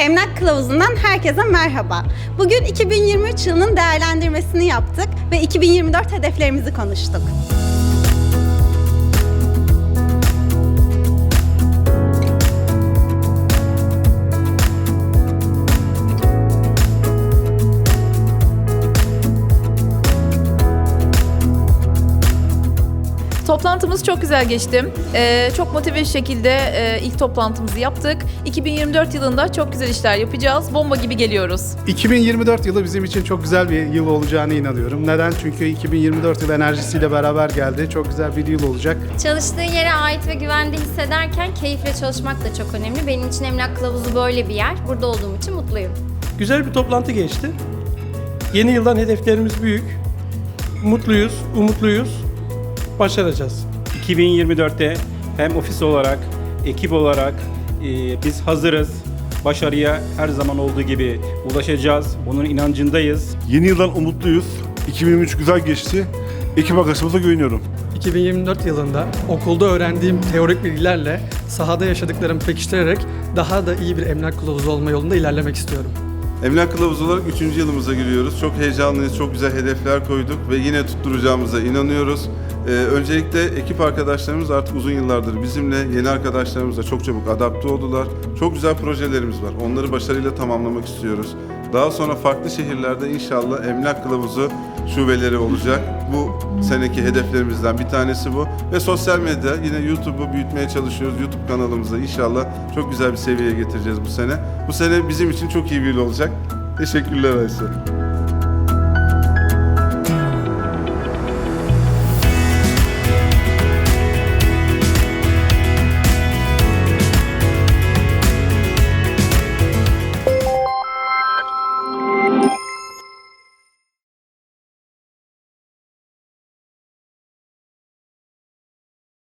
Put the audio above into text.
Emlak Kılavuzu'ndan herkese merhaba. Bugün 2023 yılının değerlendirmesini yaptık ve 2024 hedeflerimizi konuştuk. Toplantımız çok güzel geçti. Ee, çok motive bir şekilde e, ilk toplantımızı yaptık. 2024 yılında çok güzel işler yapacağız. Bomba gibi geliyoruz. 2024 yılı bizim için çok güzel bir yıl olacağına inanıyorum. Neden? Çünkü 2024 yıl enerjisiyle beraber geldi. Çok güzel bir yıl olacak. Çalıştığın yere ait ve güvende hissederken keyifle çalışmak da çok önemli. Benim için Emlak Kılavuzu böyle bir yer. Burada olduğum için mutluyum. Güzel bir toplantı geçti. Yeni yıldan hedeflerimiz büyük. Mutluyuz, umutluyuz. Başaracağız. 2024'te hem ofis olarak, ekip olarak e, biz hazırız. Başarıya her zaman olduğu gibi ulaşacağız. Bunun inancındayız. Yeni yıldan umutluyuz. 2023 güzel geçti. Ekip arkadaşlarımıza güveniyorum. 2024 yılında okulda öğrendiğim teorik bilgilerle sahada yaşadıklarımı pekiştirerek daha da iyi bir emlak kılavuzu olma yolunda ilerlemek istiyorum. Emlak Kılavuzu olarak 3. yılımıza giriyoruz. Çok heyecanlıyız, çok güzel hedefler koyduk ve yine tutturacağımıza inanıyoruz. Ee, öncelikle ekip arkadaşlarımız artık uzun yıllardır bizimle, yeni arkadaşlarımız da çok çabuk adapte oldular. Çok güzel projelerimiz var. Onları başarıyla tamamlamak istiyoruz. Daha sonra farklı şehirlerde inşallah Emlak Kılavuzu şubeleri olacak. Bu seneki hedeflerimizden bir tanesi bu. Ve sosyal medya yine YouTube'u büyütmeye çalışıyoruz. YouTube kanalımızda inşallah çok güzel bir seviyeye getireceğiz bu sene. Bu sene bizim için çok iyi bir yıl olacak. Teşekkürler Ayşe.